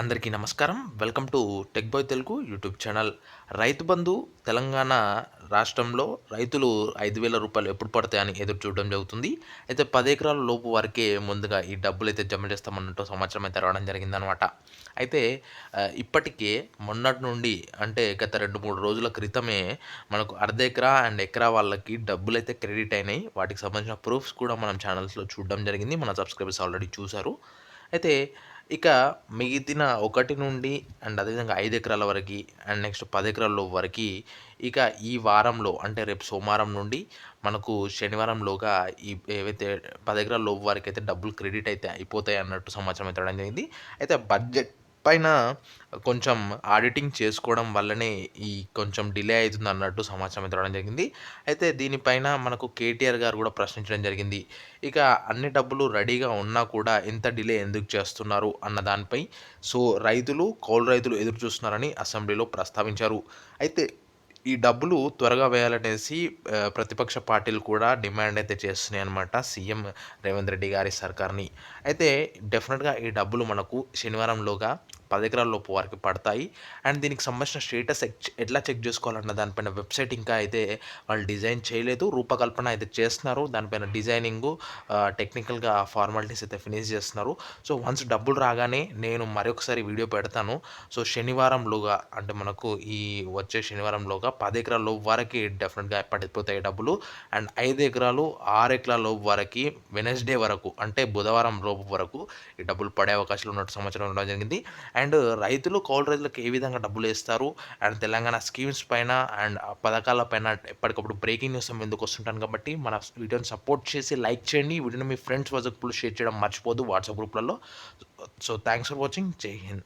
అందరికీ నమస్కారం. Welcome to tech boy Telugu YouTube channel. Rythu Bandhu Telangana రాష్ట్రంలో రైతులు ఐదు వేల రూపాయలు ఎప్పుడు పడతాయని ఎదురు చూడడం జరుగుతుంది. అయితే పది ఎకరాల లోపు వరకే ముందుగా ఈ డబ్బులు అయితే జమ చేస్తామన్నట్టు సమాచారం అయితే రావడం జరిగిందనమాట అయితే ఇప్పటికే మొన్నటి నుండి అంటే గత రెండు మూడు రోజుల క్రితమే మనకు అర్ధ ఎకరా అండ్ ఎకరా వాళ్ళకి డబ్బులు అయితే క్రెడిట్ అయినాయి. వాటికి సంబంధించిన ప్రూఫ్స్ కూడా మనం ఛానల్స్లో చూడడం జరిగింది. మన సబ్స్క్రైబర్స్ ఆల్రెడీ చూశారు. అయితే ఇక మిగిలిన ఒకటి నుండి అండ్ అదేవిధంగా ఐదు ఎకరాల వరకు అండ్ నెక్స్ట్ పది ఎకరాల వరకు ఇక ఈ వారంలో అంటే రేపు సోమవారం నుండి మనకు శనివారంలోగా ఈ ఏవైతే పది ఎకరాల లోపు వరకు అయితే డబ్బులు క్రెడిట్ అయితే అయిపోతాయి అన్నట్టు సమాచారం అయితే జరిగింది. అయితే బడ్జెట్ పైన కొంచెం ఆడిటింగ్ చేసుకోవడం వల్లనే ఈ కొంచెం డిలే అవుతుంది అన్నట్టు సమాచారం అయితే జరిగింది. అయితే దీనిపైన మనకు కేటీఆర్ గారు కూడా ప్రశ్నించడం జరిగింది. ఇక అన్ని డబ్బులు రెడీగా ఉన్నా కూడా ఎంత డిలే ఎందుకు చేస్తున్నారు అన్న దానిపై సో రైతులు కౌలు రైతులు ఎదురు చూస్తున్నారని అసెంబ్లీలో ప్రస్తావించారు. అయితే ఈ డబ్బులు త్వరగా వేయాలనేసి ప్రతిపక్ష పార్టీలు కూడా డిమాండ్ అయితే చేస్తున్నాయి అనమాట సీఎం రేవంత్ రెడ్డి గారి సర్కార్ని. అయితే డెఫినెట్గా ఈ డబ్బులు మనకు శనివారంలోగా పది ఎకరాల లోపు వారికి పడతాయి. అండ్ దీనికి సంబంధించిన స్టేటస్ ఎట్లా చెక్ చేసుకోవాలన్న దానిపైన వెబ్సైట్ ఇంకా అయితే వాళ్ళు డిజైన్ చేయలేదు. రూపకల్పన అయితే చేస్తున్నారు. దానిపైన డిజైనింగ్ టెక్నికల్గా ఫార్మాలిటీస్ అయితే ఫినిష్ చేస్తున్నారు. సో వన్స్ డబ్బులు రాగానే నేను మరొకసారి వీడియో పెడతాను. సో శనివారంలోగా అంటే మనకు ఈ వచ్చే శనివారంలోగా పది ఎకరాల లోపు వరకు డెఫినెట్గా పడిపోతాయి డబ్బులు. అండ్ ఐదు ఎకరాలు ఆరు ఎకరాల లోపు వరకు వెనస్డే వరకు అంటే బుధవారం లోపు వరకు ఈ డబ్బులు పడే అవకాశాలు ఉన్నట్టు సమాచారం ఉండడం జరిగింది. అండ్ రైతులు కౌలు రైతులకు ఏ విధంగా డబ్బులు వేస్తారు? అండ్ తెలంగాణ స్కీమ్స్ పైన అండ్ ఆ పథకాల పైన ఎప్పటికప్పుడు బ్రేకింగ్ న్యూస్ ఎందుకు వస్తుంటాను కాబట్టి మన వీడియోని సపోర్ట్ చేసి లైక్ చేయండి. వీడియోని మీ ఫ్రెండ్స్ వాట్సాప్ షేర్ చేయడం మర్చిపోదు వాట్సాప్ గ్రూప్లలో. So thanks for watching. జై హింద్.